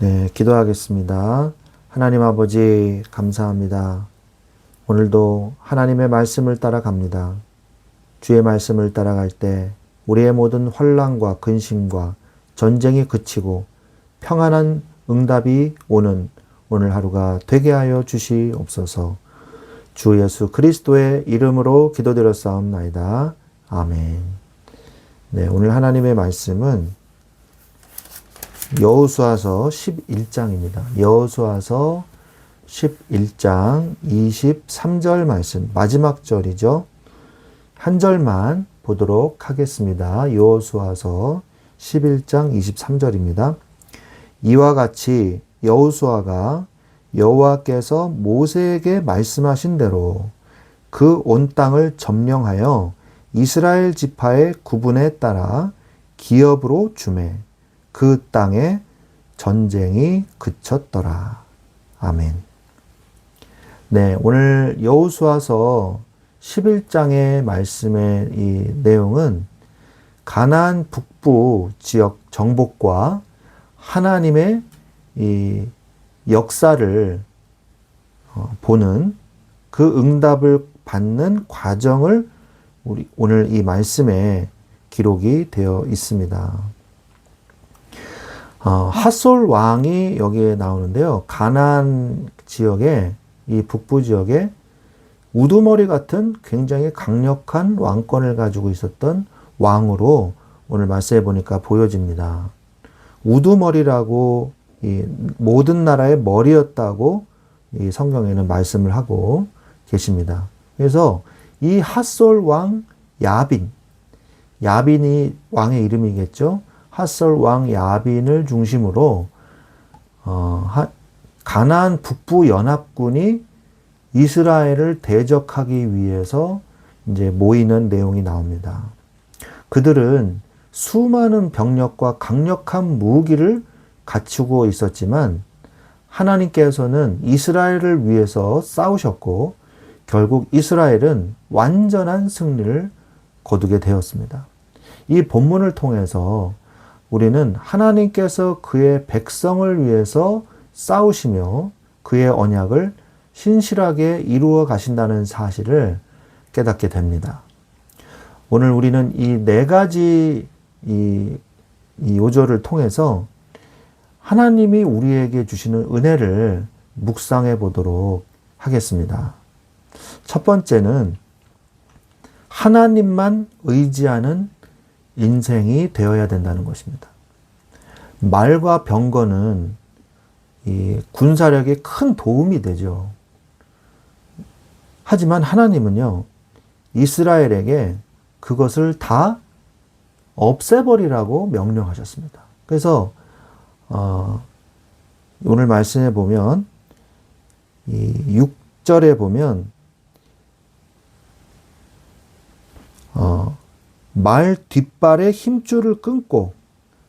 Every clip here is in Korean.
네, 기도하겠습니다. 하나님 아버지, 감사합니다. 오늘도 하나님의 말씀을 따라갑니다. 주의 말씀을 따라갈 때 우리의 모든 혼란과 근심과 전쟁이 그치고 평안한 응답이 오는 오늘 하루가 되게 하여 주시옵소서. 주 예수 그리스도의 이름으로 기도드렸사옵나이다. 아멘. 네, 오늘 하나님의 말씀은 여호수아서 11장입니다. 여호수아서 11장 23절 말씀 마지막 절이죠. 한 절만 보도록 하겠습니다. 여호수아서 11장 23절입니다. 이와 같이 여호수아가 여호와께서 모세에게 말씀하신 대로 그 온 땅을 점령하여 이스라엘 지파의 구분에 따라 기업으로 주매 그 땅에 전쟁이 그쳤더라. 아멘. 네, 오늘 여호수아서 11장의 말씀의 이 내용은 가나안 북부 지역 정복과 하나님의 이 역사를 어, 보는 그 응답을 받는 과정을 우리 오늘 이 말씀에 기록이 되어 있습니다. 어, 핫솔 왕이 여기에 나오는데요. 가난 지역에 이 북부 지역에 우두머리 같은 굉장히 강력한 왕권을 가지고 있었던 왕으로 오늘 말씀해 보니까 보여집니다. 우두머리라고 이 모든 나라의 머리였다고 이 성경에는 말씀을 하고 계십니다. 그래서 이 핫솔 왕 야빈, 야빈이 왕의 이름이겠죠. 핫솔 왕 야빈을 중심으로 어, 가나안 북부 연합군이 이스라엘을 대적하기 위해서 이제 모이는 내용이 나옵니다. 그들은 수많은 병력과 강력한 무기를 갖추고 있었지만 하나님께서는 이스라엘을 위해서 싸우셨고 결국 이스라엘은 완전한 승리를 거두게 되었습니다. 이 본문을 통해서 우리는 하나님께서 그의 백성을 위해서 싸우시며 그의 언약을 신실하게 이루어 가신다는 사실을 깨닫게 됩니다. 오늘 우리는 이 네 가지 이, 이 요절을 통해서 하나님이 우리에게 주시는 은혜를 묵상해 보도록 하겠습니다. 첫 번째는 하나님만 의지하는 인생이 되어야 된다는 것입니다. 말과 병거는 이 군사력에 큰 도움이 되죠. 하지만 하나님은요, 이스라엘에게 그것을 다 없애버리라고 명령하셨습니다. 그래서, 어, 오늘 말씀에 보면, 이 6절에 보면, 어, 말 뒷발의 힘줄을 끊고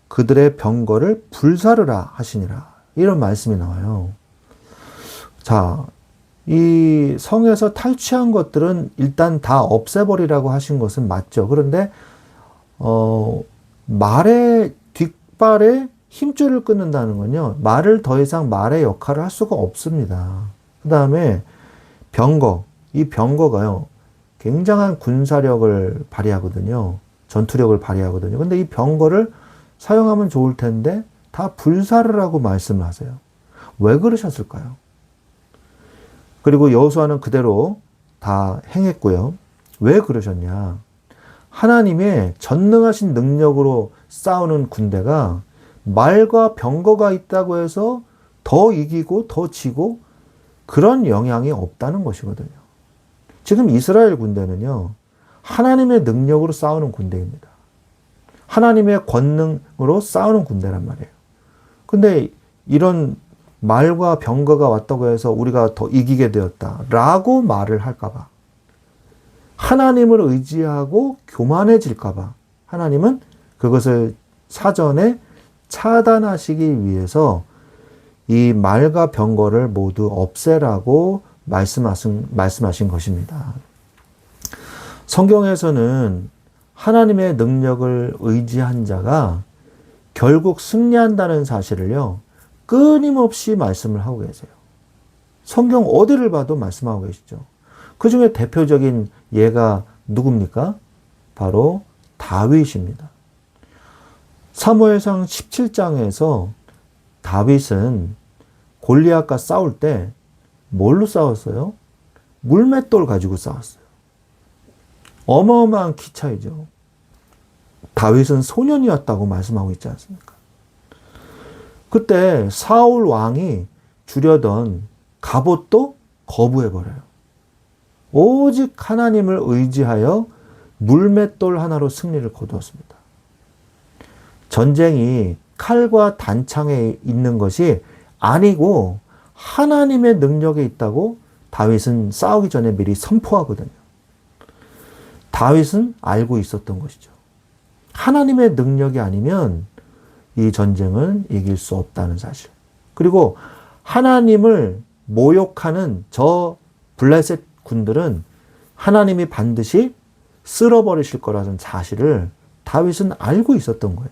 그들의 병거를 불사르라 하시니라. 이런 말씀이 나와요. 자, 이 성에서 탈취한 것들은 일단 다 없애버리라고 하신 것은 맞죠. 그런데, 어, 말의 뒷발에 힘줄을 끊는다는 건요, 말을 더 이상 말의 역할을 할 수가 없습니다. 그 다음에 병거, 이 병거가요, 굉장한 군사력을 발휘하거든요. 전투력을 발휘하거든요. 근데 이 병거를 사용하면 좋을 텐데 다 불사르라고 말씀을 하세요. 왜 그러셨을까요? 그리고 여호수아는 그대로 다 행했고요. 왜 그러셨냐? 하나님의 전능하신 능력으로 싸우는 군대가 말과 병거가 있다고 해서 더 이기고 더 지고 그런 영향이 없다는 것이거든요. 지금 이스라엘 군대는요, 하나님의 능력으로 싸우는 군대입니다. 하나님의 권능으로 싸우는 군대란 말이에요. 근데 이런 말과 병거가 왔다고 해서 우리가 더 이기게 되었다 라고 말을 할까봐. 하나님을 의지하고 교만해질까봐. 하나님은 그것을 사전에 차단하시기 위해서 이 말과 병거를 모두 없애라고 말씀하신, 말씀하신 것입니다. 성경에서는 하나님의 능력을 의지한 자가 결국 승리한다는 사실을요, 끊임없이 말씀을 하고 계세요. 성경 어디를 봐도 말씀하고 계시죠. 그 중에 대표적인 예가 누굽니까? 바로 다윗입니다. 사무엘상 17장에서 다윗은 골리앗과 싸울 때 뭘로 싸웠어요? 물맷돌 가지고 싸웠어요. 어마어마한 키 차이죠. 다윗은 소년이었다고 말씀하고 있지 않습니까? 그때 사울 왕이 주려던 갑옷도 거부해버려요. 오직 하나님을 의지하여 물맷돌 하나로 승리를 거두었습니다. 전쟁이 칼과 단창에 있는 것이 아니고 하나님의 능력에 있다고 다윗은 싸우기 전에 미리 선포하거든요. 다윗은 알고 있었던 것이죠. 하나님의 능력이 아니면 이 전쟁은 이길 수 없다는 사실. 그리고 하나님을 모욕하는 저 블레셋 군들은 하나님이 반드시 쓸어버리실 거라는 사실을 다윗은 알고 있었던 거예요.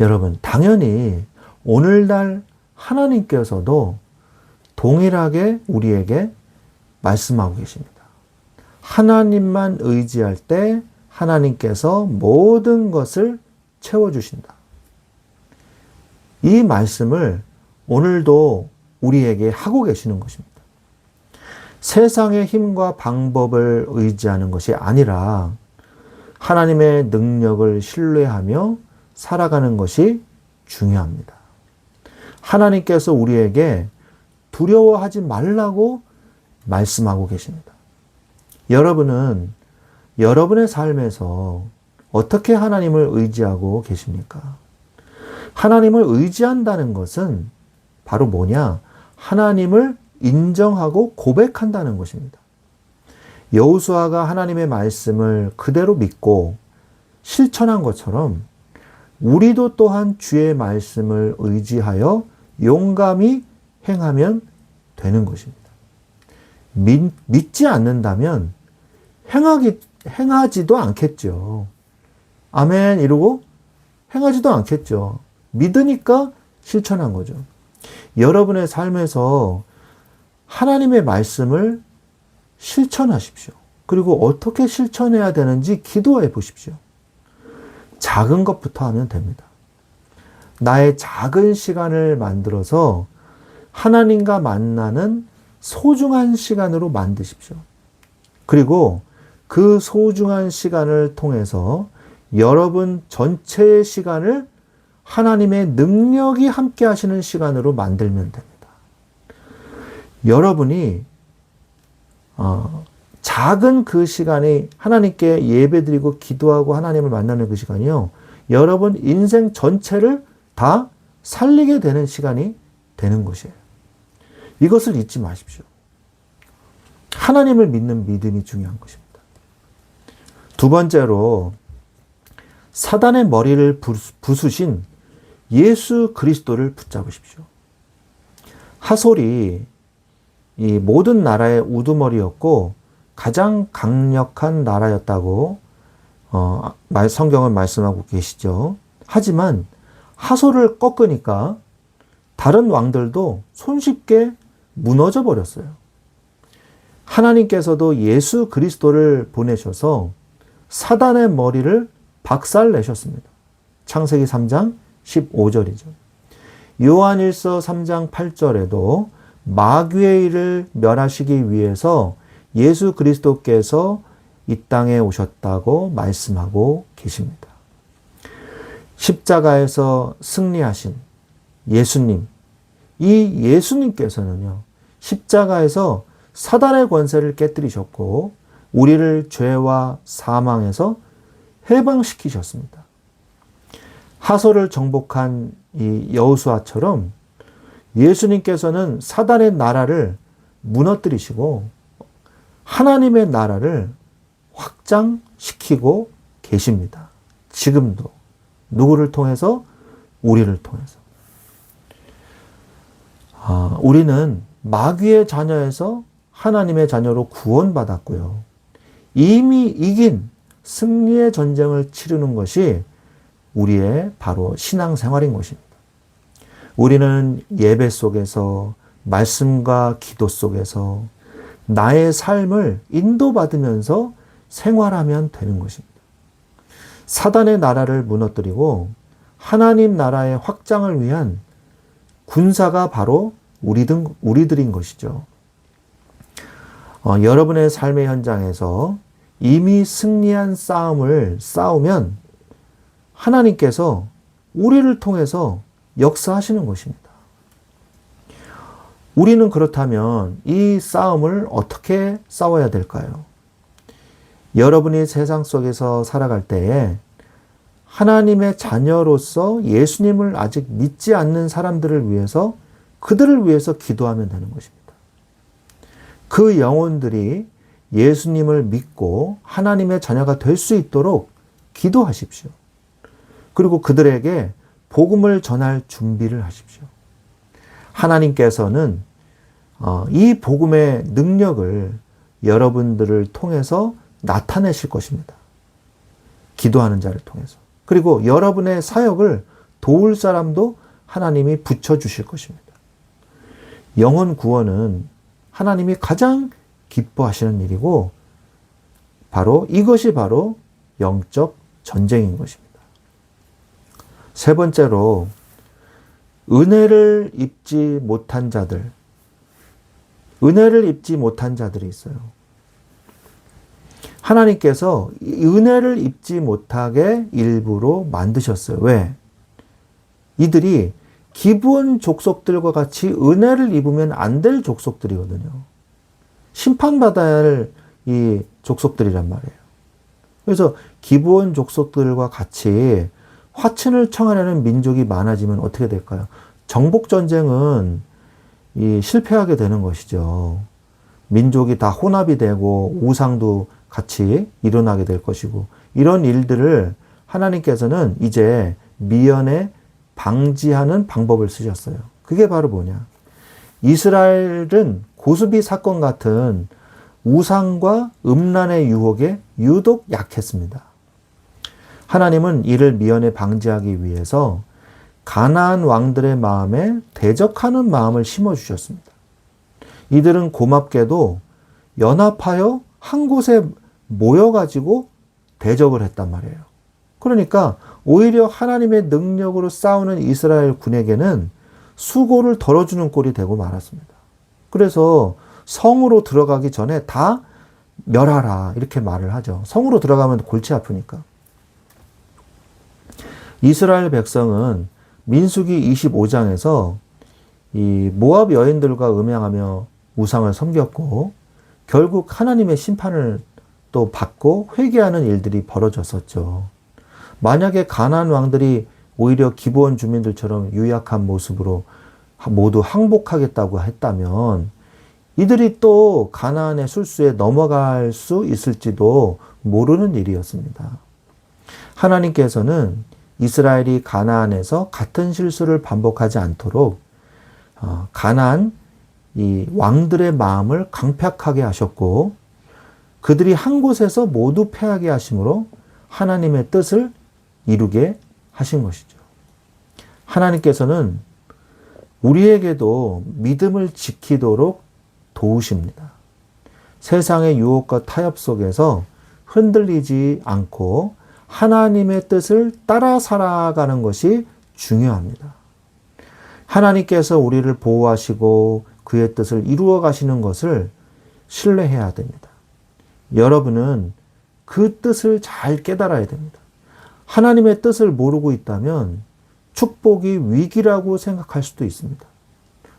여러분, 당연히 오늘날 하나님께서도 동일하게 우리에게 말씀하고 계십니다. 하나님만 의지할 때 하나님께서 모든 것을 채워주신다. 이 말씀을 오늘도 우리에게 하고 계시는 것입니다. 세상의 힘과 방법을 의지하는 것이 아니라 하나님의 능력을 신뢰하며 살아가는 것이 중요합니다. 하나님께서 우리에게 두려워하지 말라고 말씀하고 계십니다. 여러분은 여러분의 삶에서 어떻게 하나님을 의지하고 계십니까? 하나님을 의지한다는 것은 바로 뭐냐? 하나님을 인정하고 고백한다는 것입니다. 여우수아가 하나님의 말씀을 그대로 믿고 실천한 것처럼 우리도 또한 주의 말씀을 의지하여 용감히 행하면 되는 것입니다. 믿, 믿지 않는다면 행하기, 행하지도 않겠죠. 아멘 이러고 행하지도 않겠죠. 믿으니까 실천한 거죠. 여러분의 삶에서 하나님의 말씀을 실천하십시오. 그리고 어떻게 실천해야 되는지 기도해 보십시오. 작은 것부터 하면 됩니다. 나의 작은 시간을 만들어서 하나님과 만나는 소중한 시간으로 만드십시오. 그리고 그 소중한 시간을 통해서 여러분 전체의 시간을 하나님의 능력이 함께 하시는 시간으로 만들면 됩니다. 여러분이 어, 작은 그 시간이 하나님께 예배드리고 기도하고 하나님을 만나는 그 시간이요. 여러분 인생 전체를 다 살리게 되는 시간이 되는 것이에요. 이것을 잊지 마십시오. 하나님을 믿는 믿음이 중요한 것입니다. 두 번째로 사단의 머리를 부수신 예수 그리스도를 붙잡으십시오. 하솔이 이 모든 나라의 우두머리였고 가장 강력한 나라였다고 어, 성경은 말씀하고 계시죠. 하지만 하소를 꺾으니까 다른 왕들도 손쉽게 무너져 버렸어요. 하나님께서도 예수 그리스도를 보내셔서 사단의 머리를 박살 내셨습니다. 창세기 3장 15절이죠. 요한일서 3장 8절에도 마귀의 일을 멸하시기 위해서 예수 그리스도께서 이 땅에 오셨다고 말씀하고 계십니다. 십자가에서 승리하신 예수님, 이 예수님께서는요, 십자가에서 사단의 권세를 깨뜨리셨고, 우리를 죄와 사망에서 해방시키셨습니다. 하소를 정복한 이 여우수아처럼 예수님께서는 사단의 나라를 무너뜨리시고 하나님의 나라를 확장시키고 계십니다. 지금도. 누구를 통해서? 우리를 통해서. 아, 우리는 마귀의 자녀에서 하나님의 자녀로 구원받았고요. 이미 이긴 승리의 전쟁을 치르는 것이 우리의 바로 신앙생활인 것입니다. 우리는 예배 속에서 말씀과 기도 속에서 나의 삶을 인도받으면서 생활하면 되는 것입니다. 사단의 나라를 무너뜨리고 하나님 나라의 확장을 위한 군사가 바로 우리들, 우리들인 것이죠. 어, 여러분의 삶의 현장에서 이미 승리한 싸움을 싸우면 하나님께서 우리를 통해서 역사하시는 것입니다. 우리는 그렇다면 이 싸움을 어떻게 싸워야 될까요? 여러분이 세상 속에서 살아갈 때에 하나님의 자녀로서 예수님을 아직 믿지 않는 사람들을 위해서 그들을 위해서 기도하면 되는 것입니다. 그 영혼들이 예수님을 믿고 하나님의 자녀가 될 수 있도록 기도하십시오. 그리고 그들에게 복음을 전할 준비를 하십시오. 하나님께서는 어, 이 복음의 능력을 여러분들을 통해서 나타내실 것입니다. 기도하는 자를 통해서. 그리고 여러분의 사역을 도울 사람도 하나님이 붙여주실 것입니다. 영혼 구원은 하나님이 가장 기뻐하시는 일이고, 바로 이것이 바로 영적 전쟁인 것입니다. 세 번째로, 은혜를 입지 못한 자들, 은혜를 입지 못한 자들이 있어요. 하나님께서 은혜를 입지 못하게 일부러 만드셨어요. 왜? 이들이 기본 족속들과 같이 은혜를 입으면 안 될 족속들이거든요. 심판받아야 할 이 족속들이란 말이에요. 그래서 기본 족속들과 같이 화친을 청하려는 민족이 많아지면 어떻게 될까요? 정복 전쟁은 이 실패하게 되는 것이죠. 민족이 다 혼합이 되고 우상도 같이 일어나게 될 것이고 이런 일들을 하나님께서는 이제 미연에 방지하는 방법을 쓰셨어요. 그게 바로 뭐냐? 이스라엘은 고수비 사건 같은 우상과 음란의 유혹에 유독 약했습니다. 하나님은 이를 미연에 방지하기 위해서 가나안 왕들의 마음에 대적하는 마음을 심어 주셨습니다. 이들은 고맙게도 연합하여 한 곳에 모여 가지고 대적을 했단 말이에요. 그러니까 오히려 하나님의 능력으로 싸우는 이스라엘 군에게는 수고를 덜어주는 꼴이 되고 말았습니다. 그래서 성으로 들어가기 전에 다 멸하라 이렇게 말을 하죠. 성으로 들어가면 골치 아프니까. 이스라엘 백성은 민수기 25장에서 이 모압 여인들과 음양하며 우상을 섬겼고 결국 하나님의 심판을 또 받고 회개하는 일들이 벌어졌었죠. 만약에 가나안 왕들이 오히려 기브온 주민들처럼 유약한 모습으로 모두 항복하겠다고 했다면 이들이 또 가나안의 술수에 넘어갈 수 있을지도 모르는 일이었습니다. 하나님께서는 이스라엘이 가나안에서 같은 실수를 반복하지 않도록 어, 가나안 이 왕들의 마음을 강팍하게 하셨고 그들이 한 곳에서 모두 패하게 하심으로 하나님의 뜻을 이루게 하신 것이죠. 하나님께서는 우리에게도 믿음을 지키도록 도우십니다. 세상의 유혹과 타협 속에서 흔들리지 않고 하나님의 뜻을 따라 살아가는 것이 중요합니다. 하나님께서 우리를 보호하시고 그의 뜻을 이루어 가시는 것을 신뢰해야 됩니다. 여러분은 그 뜻을 잘 깨달아야 됩니다. 하나님의 뜻을 모르고 있다면 축복이 위기라고 생각할 수도 있습니다.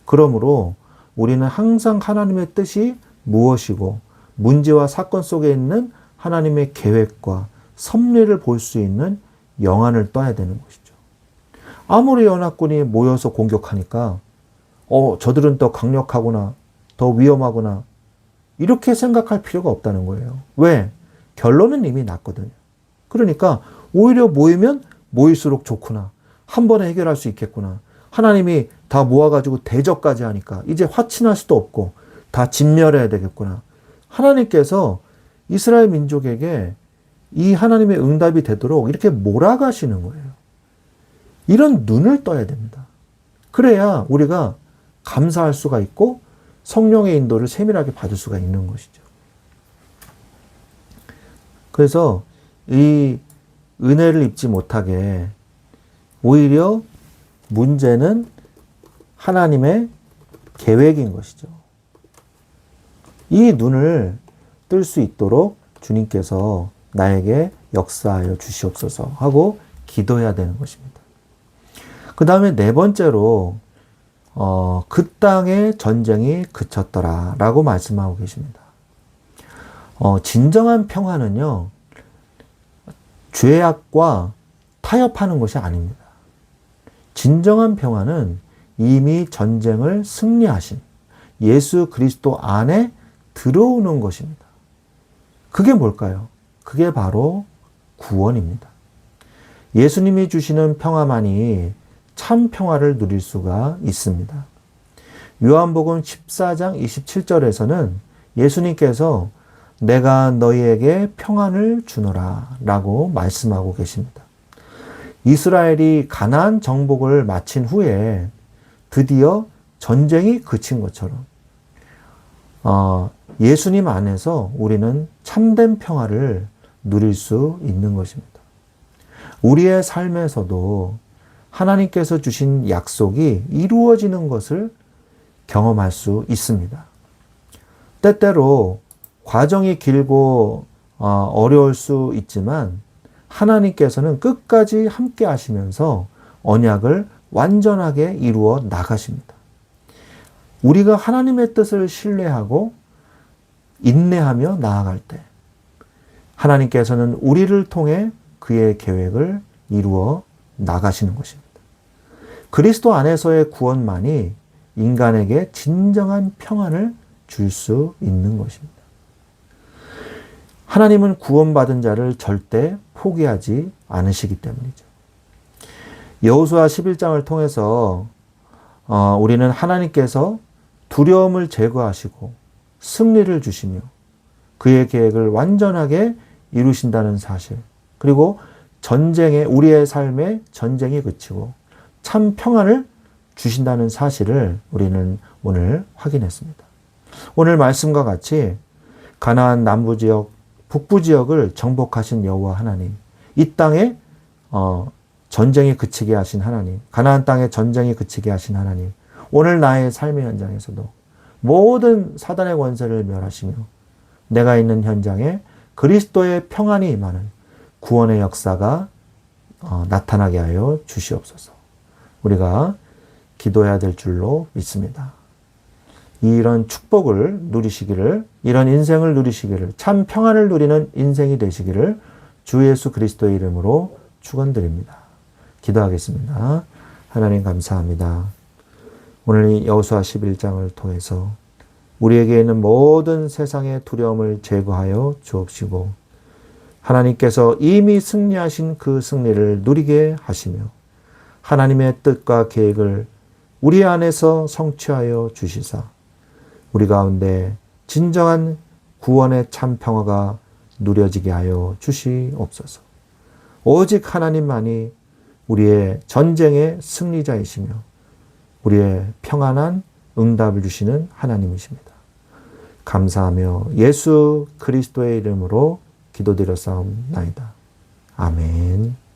그러므로 우리는 항상 하나님의 뜻이 무엇이고 문제와 사건 속에 있는 하나님의 계획과 섭리를 볼 수 있는 영안을 떠야 되는 것이죠. 아무리 연합군이 모여서 공격하니까 어, 저들은 더 강력하구나, 더 위험하구나, 이렇게 생각할 필요가 없다는 거예요. 왜? 결론은 이미 났거든요. 그러니까 오히려 모이면 모일수록 좋구나. 한 번에 해결할 수 있겠구나. 하나님이 다 모아가지고 대적까지 하니까 이제 화친할 수도 없고 다 진멸해야 되겠구나. 하나님께서 이스라엘 민족에게 이 하나님의 응답이 되도록 이렇게 몰아가시는 거예요. 이런 눈을 떠야 됩니다. 그래야 우리가 감사할 수가 있고 성령의 인도를 세밀하게 받을 수가 있는 것이죠. 그래서 이 은혜를 입지 못하게 오히려 문제는 하나님의 계획인 것이죠. 이 눈을 뜰 수 있도록 주님께서 나에게 역사하여 주시옵소서 하고 기도해야 되는 것입니다. 그 다음에 네 번째로 어, 그 땅의 전쟁이 그쳤더라 라고 말씀하고 계십니다. 어, 진정한 평화는요, 죄악과 타협하는 것이 아닙니다. 진정한 평화는 이미 전쟁을 승리하신 예수 그리스도 안에 들어오는 것입니다. 그게 뭘까요? 그게 바로 구원입니다. 예수님이 주시는 평화만이 참 평화를 누릴 수가 있습니다. 요한복음 14장 27절에서는 예수님께서 내가 너희에게 평안을 주노라 라고 말씀하고 계십니다. 이스라엘이 가나안 정복을 마친 후에 드디어 전쟁이 그친 것처럼 어, 예수님 안에서 우리는 참된 평화를 누릴 수 있는 것입니다. 우리의 삶에서도 하나님께서 주신 약속이 이루어지는 것을 경험할 수 있습니다. 때때로 과정이 길고 어, 어려울 수 있지만 하나님께서는 끝까지 함께 하시면서 언약을 완전하게 이루어 나가십니다. 우리가 하나님의 뜻을 신뢰하고 인내하며 나아갈 때 하나님께서는 우리를 통해 그의 계획을 이루어 나가시는 것입니다. 그리스도 안에서의 구원만이 인간에게 진정한 평안을 줄 수 있는 것입니다. 하나님은 구원받은 자를 절대 포기하지 않으시기 때문이죠. 여호수아 11장을 통해서 어, 우리는 하나님께서 두려움을 제거하시고 승리를 주시며 그의 계획을 완전하게 이루신다는 사실 그리고 전쟁에 우리의 삶에 전쟁이 그치고 참 평안을 주신다는 사실을 우리는 오늘 확인했습니다. 오늘 말씀과 같이 가나안 남부 지역, 북부 지역을 정복하신 여호와 하나님, 이 땅에 어, 전쟁이 그치게 하신 하나님, 가나안 땅에 전쟁이 그치게 하신 하나님, 오늘 나의 삶의 현장에서도 모든 사단의 권세를 멸하시며 내가 있는 현장에 그리스도의 평안이 임하는 구원의 역사가 어, 나타나게 하여 주시옵소서. 우리가 기도해야 될 줄로 믿습니다. 이런 축복을 누리시기를, 이런 인생을 누리시기를, 참 평안을 누리는 인생이 되시기를 주 예수 그리스도의 이름으로 축원드립니다. 기도하겠습니다. 하나님 감사합니다. 오늘 이 여호수아 11장을 통해서 우리에게 있는 모든 세상의 두려움을 제거하여 주옵시고 하나님께서 이미 승리하신 그 승리를 누리게 하시며 하나님의 뜻과 계획을 우리 안에서 성취하여 주시사 우리 가운데 진정한 구원의 참 평화가 누려지게 하여 주시옵소서. 오직 하나님만이 우리의 전쟁의 승리자이시며 우리의 평안한 응답을 주시는 하나님이십니다. 감사하며 예수 그리스도의 이름으로 기도드려 싸움나이다. 아멘.